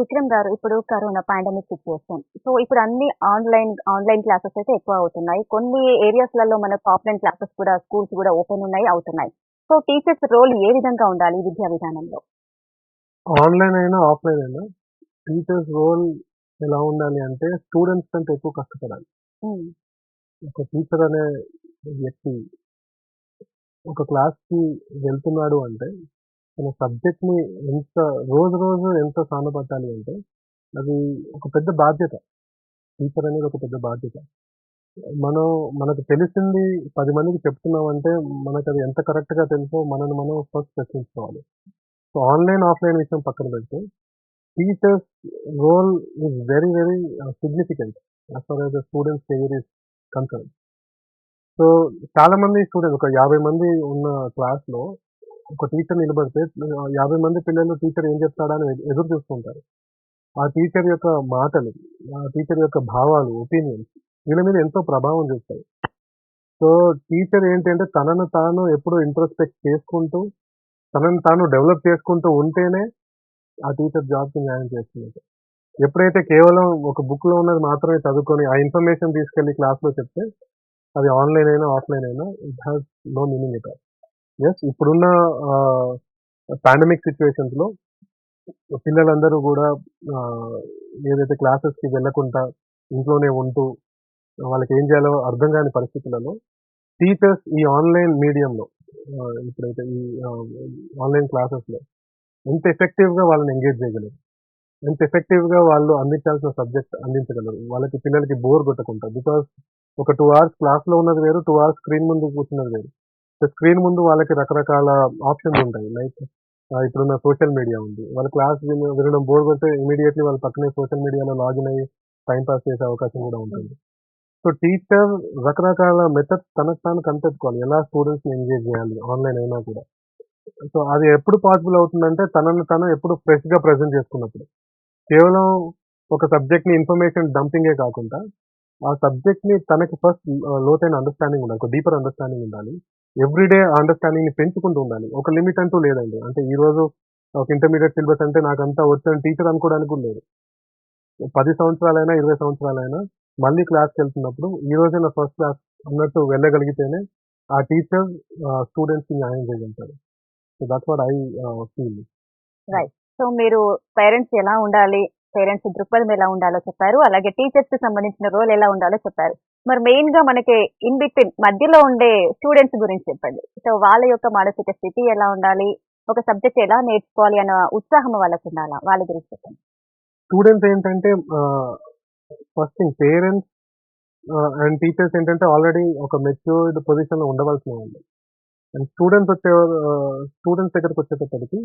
విక్రమ్ గారు ఇప్పుడు corona pandemic situation so ఇప్పుడు అన్ని ఆన్లైన్ ఆన్లైన్ క్లాసెస్ అయితే ఎక్కువ అవుతున్నాయి. కొన్ని ఏరియాస్లలో మనకు ఆఫ్లైన్ క్లాసెస్ కూడా స్కూల్స్ కూడా ఓపెన్ ఉన్నాయి అవుతున్నాయి. సో టీచర్స్ రోల్ ఏ విధంగా ఉండాలి విద్యా విధానంలో? ఆన్లైన్ అయినా ఆఫ్లైన్ అయినా టీచర్స్ రోల్ ఎలా ఉండాలి అంటే స్టూడెంట్స్ కంటే ఎక్కువ కష్టపడాలి. ఒక టీచర్ అనే వ్యక్తి ఒక క్లాస్కి వెళ్తున్నాడు అంటే తన సబ్జెక్ట్ని ఎంత రోజు రోజు ఎంత సానపట్టాలి అంటే అది ఒక పెద్ద బాధ్యత. టీచర్ అనేది ఒక పెద్ద బాధ్యత. మనం మనకు తెలిసింది పది మందికి చెప్తున్నామంటే మనకు అది ఎంత కరెక్ట్గా తెలుసో మనల్ని మనం ఫస్ట్ ప్రశ్నించుకోవాలి సో ఆన్లైన్ ఆఫ్లైన్ విషయం పక్కన పెడితే teachers role is very very significant as far as the students career is concern. So చాలా మంది స్టూడెంట్స్ ఒక యాభై మంది ఉన్న క్లాస్లో ఒక టీచర్ నిలబడితే యాభై మంది పిల్లలు టీచర్ ఏం చెప్తాడా అని ఎదురు చూస్తుంటారు. ఆ టీచర్ యొక్క మాటలు ఆ టీచర్ యొక్క భావాలు ఒపీనియన్స్ వీళ్ళ మీద ఎంతో ప్రభావం చూస్తాయి. సో టీచర్ ఏంటంటే తనను తాను ఎప్పుడు ఇంట్రస్పెక్ట్ చేసుకుంటూ తనను తాను డెవలప్ చేసుకుంటూ ఉంటేనే ఆ టీచర్ జాబ్కి న్యాయం చేస్తున్నట్టు ఎప్పుడైతే కేవలం ఒక బుక్లో ఉన్నది మాత్రమే చదువుకొని ఆ ఇన్ఫర్మేషన్ తీసుకెళ్ళి క్లాస్లో చెప్తే అది ఆన్లైన్ అయినా ఆఫ్లైన్ అయినా it has no meaning it is ఇప్పుడున్న పాండమిక్ సిచ్యువేషన్స్లో పిల్లలందరూ కూడా ఆ, ఏదైతే క్లాసెస్కి వెళ్ళకుండా ఇంట్లోనే ఉంటూ వాళ్ళకి ఏం చేయాలో అర్థం కాని పరిస్థితులలో టీచర్స్ ఈ ఆన్లైన్ మీడియంలో ఇప్పుడైతే ఈ ఆన్లైన్ క్లాసెస్లో ఎంత ఎఫెక్టివ్గా వాళ్ళని ఎంగేజ్ చేయగలరు? ఎంత ఎఫెక్టివ్గా వాళ్ళు అందించాల్సిన సబ్జెక్ట్ అందించగలరు? వాళ్ళకి పిల్లలకి బోర్ కొట్టకుండా బికాస్ ఒక టూ అవర్స్ క్లాస్లో ఉన్నది వేరు టూ అవర్స్ స్క్రీన్ ముందు కూర్చున్నది వేరు. స్క్రీన్ ముందు వాళ్ళకి రకరకాల ఆప్షన్స్ ఉంటాయి. లైక్ ఇప్పుడున్న సోషల్ మీడియా ఉంది. వాళ్ళ క్లాస్ వినడం బోర్ కొడితే ఇమీడియట్లీ వాళ్ళ పక్కనే సోషల్ మీడియాలో లాగిన్ అయ్యి టైం పాస్ చేసే అవకాశం కూడా ఉంటుంది. సో టీచర్ రకరకాల మెథడ్స్ తనకు తాను కనిపెట్టుకోవాలి. ఎలా స్టూడెంట్స్ని ఎంగేజ్ చేయాలి ఆన్లైన్ అయినా కూడా. సో అది ఎప్పుడు పాసిబుల్ అవుతుందంటే తనను తను ఎప్పుడు ఫ్రెష్గా ప్రజెంట్ చేసుకున్నప్పుడు. కేవలం ఒక సబ్జెక్ట్ని ఇన్ఫర్మేషన్ డంపింగే కాకుండా ఆ సబ్జెక్ట్ని తనకి ఫస్ట్ లోతైన అండర్స్టాండింగ్ ఉండాలి. ఒక డీపర్ అండర్స్టాండింగ్ ఉండాలి. ఎవ్రీడే అండర్స్టాండింగ్ని పెంచుకుంటూ ఉండాలి. ఒక లిమిట్ అంటూ లేదండి. అంటే ఈ రోజు ఒక ఇంటర్మీడియట్ సిలబస్ అంటే నాకంతా వచ్చిన టీచర్ అనుకోవడానికి కూడా లేదు. పది సంవత్సరాలైనా ఇరవై సంవత్సరాలైనా మళ్ళీ క్లాస్కి వెళ్తున్నప్పుడు ఈ రోజే నా ఫస్ట్ క్లాస్ అన్నట్టు వెళ్ళగలిగితేనే ఆ టీచర్ స్టూడెంట్స్కి న్యాయం చేయగలుగుతారు. So that's what I feel so మీరు పేరెంట్స్ ఎలా ఉండాలి? పేరెంట్స్ దృక్పథం ఎలా ఉండాలో చెప్పారు. అలాగే టీచర్స్కి సంబంధించిన రోల్ ఎలా ఉండాలో చెప్పారు. మరి మెయిన్గా మనకి ఇన్ బిట్వీన్ మధ్యలో ఉండే స్టూడెంట్స్ గురించి చెప్పండి. సో వాళ్ళ యొక్క మానసిక స్థితి ఎలా ఉండాలి? ఒక సబ్జెక్ట్ ఎలా నేర్చుకోవాలి అన్న ఉత్సాహం వాళ్ళకు ఉండాలా? వాళ్ళ గురించి చెప్పండి. స్టూడెంట్స్ ఏంటంటే first thing parents and teachers ఏంటంటే ఆల్రెడీ ఒక మెచ్యూర్డ్ పొజిషన్లో ఉండవలసిన వాళ్ళు. అండ్ స్టూడెంట్స్ వచ్చే స్టూడెంట్స్ దగ్గరకు వచ్చేటప్పటికి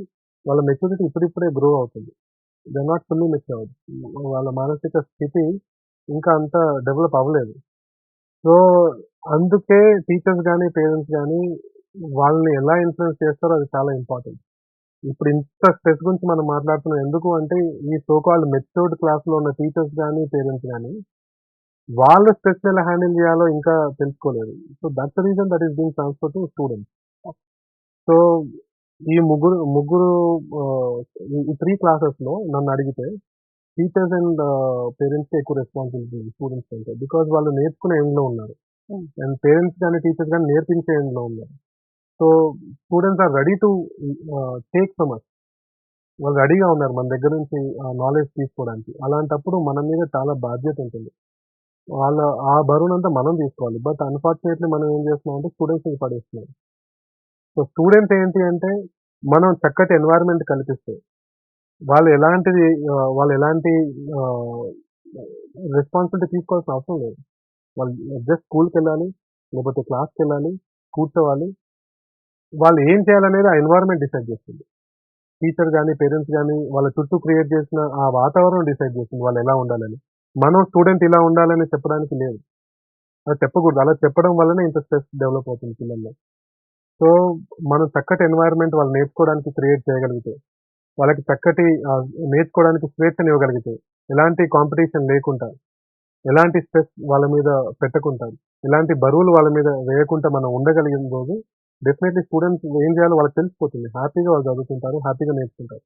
వాళ్ళ మెచ్యూరిటీ ఇప్పుడిప్పుడే గ్రో అవుతుంది. దే నాట్ ఫుల్లీ మెచ్యూర్డ్ వాళ్ళ మానసిక స్థితి ఇంకా అంత డెవలప్ అవ్వలేదు. సో అందుకే టీచర్స్ కానీ పేరెంట్స్ కానీ వాళ్ళని ఎలా ఇన్ఫ్లుయెన్స్ చేస్తారో అది చాలా ఇంపార్టెంట్. ఇప్పుడు ఇంత స్ట్రెస్ గురించి మనం మాట్లాడుతున్నాం. ఎందుకు అంటే ఈ సోకాల్డ్ మెచ్యూర్డ్ క్లాస్లో ఉన్న టీచర్స్ కానీ పేరెంట్స్ కానీ వాళ్ళు స్ట్రెస్ ఎలా హ్యాండిల్ చేయాలో ఇంకా తెలుసుకోలేదు. So that's reason that is being transfer to students. So ఈ ముగ్గురు ముగ్గురు ఈ- ఈ త్రీ క్లాసెస్లో నన్ను అడిగితే టీచర్స్ అండ్ పేరెంట్స్కి ఎక్కువ రెస్పాన్సిబిలిటీ స్టూడెంట్స్ కంటే బికాజ్ వాళ్ళు నేర్చుకునే ఎండ్లో ఉన్నారు. Hmm. అండ్ పేరెంట్స్ కానీ టీచర్స్ కానీ నేర్పించే ఎండ్లో ఉన్నారు. So students are ready to take from us వాళ్ళు రెడీగా ఉన్నారు మన దగ్గర నుంచి నాలెడ్జ్ తీసుకోవడానికి. అలాంటప్పుడు మన మీద చాలా బాధ్యత ఉంటుంది. వాళ్ళ ఆ బరువునంతా మనం తీసుకోవాలి. బట్ అన్ఫార్చునేట్లీ మనం ఏం చేస్తున్నాం అంటే స్టూడెంట్స్కి పడేస్తున్నాం సో స్టూడెంట్స్ ఏంటి అంటే మనం చక్కటి ఎన్వైరన్మెంట్ కల్పిస్తే వాళ్ళు ఎలాంటిది వాళ్ళు ఎలాంటి రెస్పాన్సిబిలిటీ తీసుకోవాల్సిన అవసరం లేదు. వాళ్ళు జస్ట్ స్కూల్కి వెళ్ళాలి లేకపోతే క్లాస్కి వెళ్ళాలి కూర్చోవాలి. వాళ్ళు ఏం చేయాలనేది ఆ ఎన్విరాన్మెంట్ డిసైడ్ చేస్తుంది. టీచర్ కానీ పేరెంట్స్ కానీ వాళ్ళ చుట్టూ క్రియేట్ చేసిన ఆ వాతావరణం డిసైడ్ చేస్తుంది వాళ్ళు ఎలా ఉండాలని. మనం స్టూడెంట్ ఇలా ఉండాలని చెప్పడానికి లేదు. అలా చెప్పకూడదు. అలా చెప్పడం వల్లనే ఇంత స్ట్రెస్ డెవలప్ అవుతుంది పిల్లల్లో. సో మనం చక్కటి ఎన్విరాన్మెంట్ వాళ్ళు నేర్చుకోవడానికి క్రియేట్ చేయగలిగితే వాళ్ళకి చక్కటి నేర్చుకోవడానికి స్వేచ్ఛను ఇవ్వగలిగితే ఎలాంటి కాంపిటీషన్ లేకుండా ఎలాంటి స్ట్రెస్ వాళ్ళ మీద పెట్టకుండా ఎలాంటి బరువులు వాళ్ళ మీద వేయకుండా మనం ఉండగలిగిన రోజు డెఫినెట్లీ స్టూడెంట్స్ ఏం చేయాలో వాళ్ళకి తెలిసిపోతుంది. హ్యాపీగా వాళ్ళు చదువుకుంటారు హ్యాపీగా నేర్చుకుంటారు.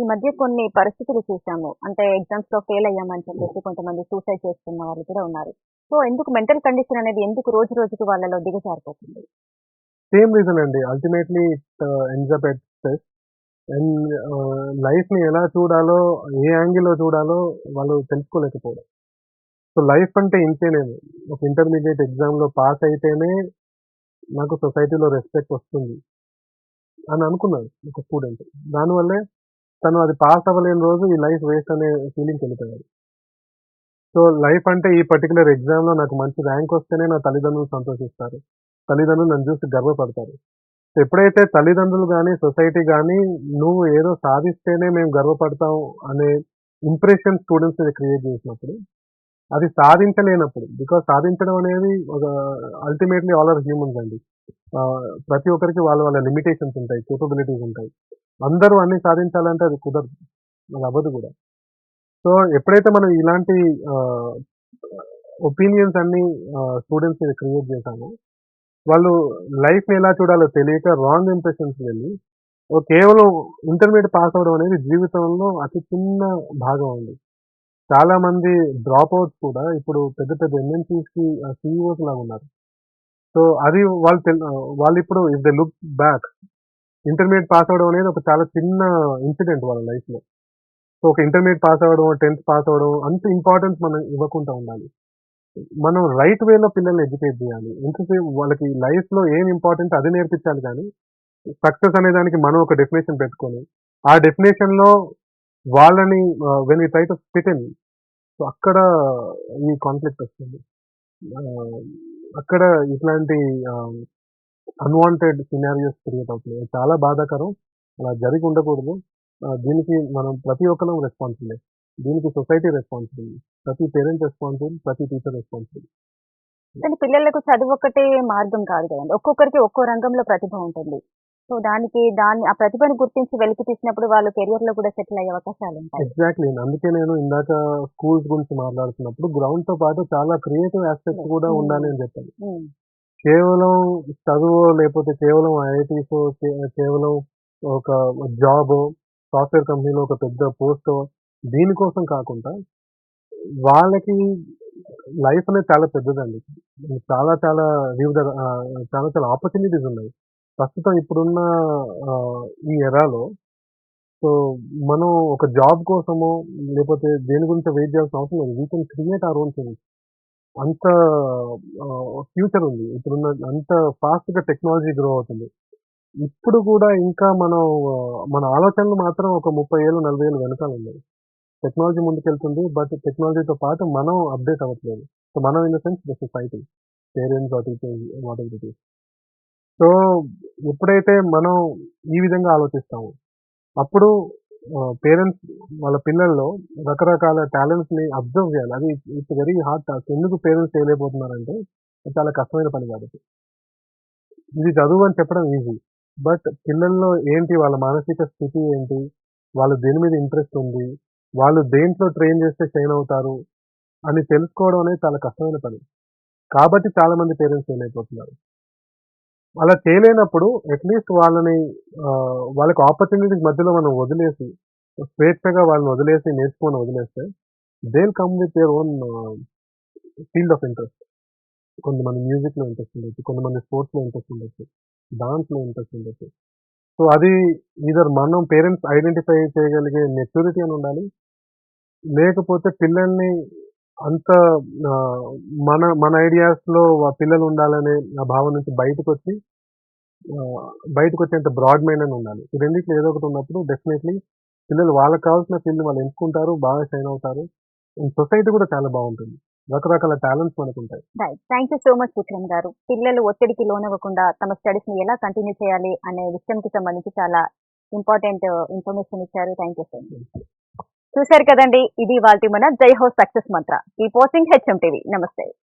ఈ మధ్య కొన్ని పరిస్థితులు చూసాము అంటే ఎగ్జామ్స్లో ఫెయిల్ అయ్యామని చెప్పేసి కొంతమంది సూసైడ్ చేసుకున్న వాళ్ళు కూడా ఉన్నారు. సో ఎందుకు మెంటల్ కండిషన్ అనేది ఎందుకు రోజు రోజుకు వాళ్ళలో దిగజారిపోతుంది? సేమ్ రీజన్ అండి. Ultimately at stress and life uh, ని ఎలా చూడాలో ఏ యాంగిల్లో చూడాలో వాళ్ళు తెలుసుకోలేకపోవడం. సో లైఫ్ అంటే ఇంతేనేమో ఒక ఇంటర్మీడియట్ ఎగ్జామ్లో పాస్ అయితేనే నాకు సొసైటీలో రెస్పెక్ట్ వస్తుంది. అని అనుకున్నాడు ఒక స్టూడెంట్ దానివల్లే తను అది పాస్ అవ్వలేని రోజు ఈ లైఫ్ వేస్ట్ అనే ఫీలింగ్ వెళ్ళిపోయాడు సో లైఫ్ అంటే ఈ పర్టికులర్ ఎగ్జామ్లో నాకు మంచి ర్యాంక్ వస్తేనే నా తల్లిదండ్రులు సంతోషిస్తారు. తల్లిదండ్రులు నన్ను చూసి గర్వపడతారు. ఎప్పుడైతే తల్లిదండ్రులు కానీ సొసైటీ కానీ నువ్వు ఏదో సాధిస్తేనే మేము గర్వపడతాం అనే ఇంప్రెషన్ స్టూడెంట్స్ మీద క్రియేట్ చేసినప్పుడు అది సాధించలేనప్పుడు బికాస్ సాధించడం అనేది ఒక అల్టిమేట్లీ ఆల్ ఆర్ హ్యూమన్స్ అండి. ప్రతి ఒక్కరికి వాళ్ళ వాళ్ళ లిమిటేషన్స్ ఉంటాయి కేపబిలిటీస్ ఉంటాయి. అందరూ అన్ని సాధించాలంటే అది కుదరదు అది అవ్వదు కూడా. సో ఎప్పుడైతే మనం ఇలాంటి ఒపీనియన్స్ అన్ని స్టూడెంట్స్ మీద క్రియేట్ చేశామో వాళ్ళు లైఫ్ని ఎలా చూడాలో తెలియక రాంగ్ ఇంప్రెషన్స్ వెళ్ళి ఓ కేవలం ఇంటర్మీడియట్ పాస్ అవడం అనేది జీవితంలో అతి చిన్న భాగం ఉంది చాలా మంది డ్రాప్ అవుట్స్ కూడా ఇప్పుడు పెద్ద పెద్ద ఎంఎన్సీస్కి సిఇఓస్ లాగా ఉన్నారు. సో అది వాళ్ళు తెల్- వాళ్ళు ఇప్పుడు if they look back intermediate pass అవడం అనేది ఒక చాలా చిన్న ఇన్సిడెంట్ వాళ్ళ లైఫ్లో సో ఒక ఇంటర్మీడియట్ పాస్ అవ్వడం టెన్త్ పాస్ అవ్వడం అంత ఇంపార్టెన్స్ మనం ఇవ్వకుండా ఉండాలి. మనం రైట్ వేలో పిల్లల్ని ఎడ్యుకేట్ చేయాలి. ఎంతసేపు వాళ్ళకి లైఫ్లో ఏం ఇంపార్టెంట్ అది నేర్పించాలి కానీ సక్సెస్ అనే దానికి మనం ఒక డెఫినేషన్ పెట్టుకొని ఆ డెఫినేషన్లో వాళ్ళని when we try to fit in so అక్కడ ఈ కాన్ఫ్లిక్ట్ వస్తుంది. అక్కడ ఇట్లాంటి అన్వాంటెడ్ సినారియోస్ క్రియేట్ అవుతున్నాయి. చాలా బాధాకరం. అలా జరిగి ఉండకూడదు. దీనికి మనం ప్రతి ఒక్కరం రెస్పాన్సిబుల్ దీనికి సొసైటీ రెస్పాన్సిబుల్ ప్రతి పేరెంట్ రెస్పాన్సిబుల్ ప్రతి టీచర్ రెస్పాన్సిబుల్ కానీ పిల్లలకు చదువు ఒక్కటే మార్గం కాదు కదండి. ఒక్కొక్కరికి ఒక్కో రంగంలో ప్రతిభ ఉంటుంది. సో దానికి దాన్ని ఆ ప్రతిభను గుర్తించి వెలికి తీసినప్పుడు వాళ్ళు కెరియర్లో కూడా సెటిల్ అయ్యే అవకాశాలు ఉంటాయి. ఎగ్జాక్ట్లీ అందుకే నేను ఇందాక స్కూల్స్ గురించి మాట్లాడుతున్నప్పుడు గ్రౌండ్తో పాటు చాలా క్రియేటివ్ ఆస్పెక్ట్స్ కూడా Hmm. ఉండాలి అని చెప్పాను. ఉమ్, కేవలం చదువు లేకపోతే కేవలం ఐఐటీస్ కేవలం ఒక జాబ్ సాఫ్ట్వేర్ కంపెనీలో ఒక పెద్ద పోస్ట్ దీనికోసం కాకుండా వాళ్ళకి లైఫ్ అనేది చాలా పెద్దదండి. చాలా చాలా వివిధ చాలా చాలా ఆపర్చునిటీస్ ఉన్నాయి. ప్రస్తుతం ఇప్పుడున్న ఆ, ఈ ఎరాలో సో మనం ఒక జాబ్ కోసమో లేకపోతే దేని గురించి వెయిట్ చేయాల్సిన అవసరం లేదు. We can create our own things అంత ఫ్యూచర్ ఉంది. ఇప్పుడున్న అంత ఫాస్ట్గా టెక్నాలజీ గ్రో అవుతుంది. ఇప్పుడు కూడా ఇంకా మనం ఆ, మన ఆలోచనలు మాత్రం ఒక ముప్పై ఏళ్ళు నలభై ఏళ్ళు వెనకాల ఉన్నాయి. టెక్నాలజీ ముందుకెళ్తుంది బట్ టెక్నాలజీతో పాటు మనం అప్డేట్ అవ్వట్లేదు. సో మనం in the sense the society parents whatever it so ఎప్పుడైతే మనం ఈ విధంగా ఆలోచిస్తామో అప్పుడు పేరెంట్స్ వాళ్ళ పిల్లల్లో రకరకాల టాలెంట్స్ని అబ్జర్వ్ చేయాలి. అది ఇట్స్ వెరీ హార్డ్ టాస్క్ ఎందుకు పేరెంట్స్ చేయలేకపోతున్నారంటే అది చాలా కష్టమైన పని కాబట్టి. ఇది చదువు అని చెప్పడం ఈజీ బట్ పిల్లల్లో ఏంటి వాళ్ళ మానసిక స్థితి ఏంటి? వాళ్ళు దేని మీద ఇంట్రెస్ట్ ఉంది? వాళ్ళు దేంట్లో ట్రైన్ చేస్తే షైన్ అవుతారు అని తెలుసుకోవడం అనేది చాలా కష్టమైన పని. కాబట్టి చాలామంది పేరెంట్స్ పేరెంట్స్ అయిపోతున్నారు? అలా చేయలేనప్పుడు అట్లీస్ట్ వాళ్ళని వాళ్ళకి ఆపర్చునిటీస్ మధ్యలో మనం వదిలేసి స్వేచ్ఛగా వాళ్ళని వదిలేసి నేర్చుకొని వదిలేస్తే they'll come with your own field of interest కొంతమంది మ్యూజిక్లో ఇంట్రెస్ట్ ఉండొచ్చు కొంతమంది స్పోర్ట్స్లో ఇంట్రెస్ట్ ఉండొచ్చు డాన్స్లో ఇంట్రెస్ట్ ఉండొచ్చు. సో అది ఇదర్ మనం పేరెంట్స్ ఐడెంటిఫై చేయగలిగే మెచ్యూరిటీ అని ఉండాలి లేకపోతే పిల్లల్ని అంత మన మన ఐడియాస్లో వా- పిల్లలు ఉండాలనే ఆ భావన నుంచి బయటకు వచ్చి ఆ, బయటకు వచ్చేంత బ్రాడ్ మైండ్ అని ఉండాలి. ఈ రెండిట్లో ఏదో ఒకటి ఉన్నప్పుడు డెఫినెట్లీ పిల్లలు వాళ్ళకి కావాల్సిన ఫీల్డ్ వాళ్ళు ఎంచుకుంటారు బాగా షైన్ అవుతారు. సొసైటీ కూడా చాలా బాగుంటుంది. రకరకాల టాలెంట్స్ మనకు ఉంటాయి right thank you so much Vikram garu. పిల్లలు ఒత్తిడికి లోనవ్వకుండా తమ స్టడీస్ని ఎలా కంటిన్యూ చేయాలి అనే విషయంకి సంబంధించి చాలా ఇంపార్టెంట్ ఇన్ఫర్మేషన్ ఇచ్చారు. థ్యాంక్ యూ సో మచ్ చూశారు కదండి ఇది వాళ్ళ మన జై హౌస్ సక్సెస్ మంత్ర. ఈ పోస్టింగ్ హెచ్ఎం టీవీ నమస్తే.